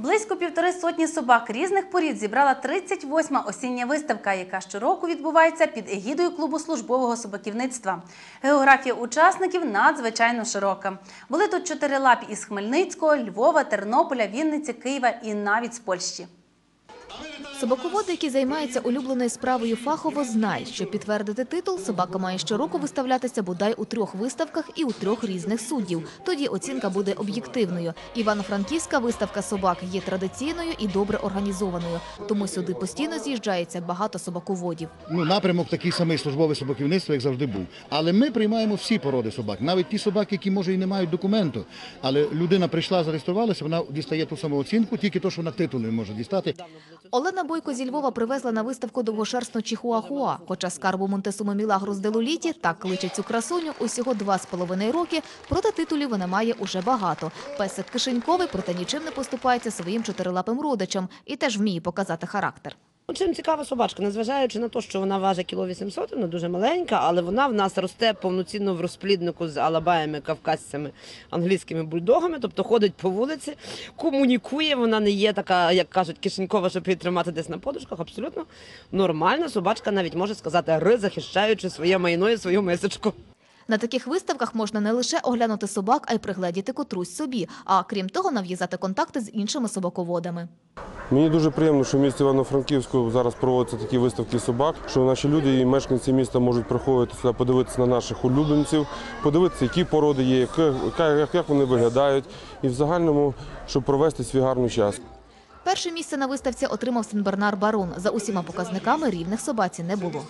Близько півтори сотні собак різних порід зібрала 38-ма осіння виставка, яка щороку відбувається під егідою клубу службового собаківництва. Географія учасників надзвичайно широка. Були тут чотирилапі із Хмельницького, Львова, Тернополя, Вінниці, Києва і навіть з Польщі. Собаководи, які займаються улюбленою справою фахово, знають, щоб підтвердити титул, собака має щороку виставлятися бодай у трьох виставках і у трьох різних суддів. Тоді оцінка буде об'єктивною. Івано-Франківська виставка собак є традиційною і добре організованою, тому сюди постійно з'їжджається багато собаководів. ну, напрямок такий самий службове собаківництво, як завжди був. Але ми приймаємо всі породи собак, навіть ті собаки, які може і не мають документу. Але людина прийшла, зареєструвалася, вона дістає ту саму оцінку, тільки то, що вона титул не може дістати. Олена Бойко зі Львова привезла на виставку довгошерстну чихуахуа. Хоча скарбу Монтесуми Мілагрус де так кличе цю красуню, усього два з половиною роки, проте титулів вона має уже багато. Песик кишеньковий, проте нічим не поступається своїм чотирилапим родичам і теж вміє показати характер. Ну, Чим цікава собачка, незважаючи на те, що вона важить кіло 800, вона дуже маленька, але вона в нас росте повноцінно в розпліднику з алабаями, кавказцями, англійськими бульдогами, тобто ходить по вулиці, комунікує. Вона не є така, як кажуть, кишенькова, щоб її тримати десь на подушках. Абсолютно нормальна собачка навіть може сказати ри, захищаючи своє майно і свою мисочку. На таких виставках можна не лише оглянути собак, а й пригледіти котрусь собі, а крім того, нав'язати контакти з іншими собаководами. Мені дуже приємно, що в місті Івано-Франківську зараз проводяться такі виставки собак, що наші люди і мешканці міста можуть приходити сюди, подивитися на наших улюбленців, подивитися, які породи є, як вони виглядають, і в загальному, щоб провести свій гарний час. Перше місце на виставці отримав Сенбернар Барон. За усіма показниками рівних собаці не було.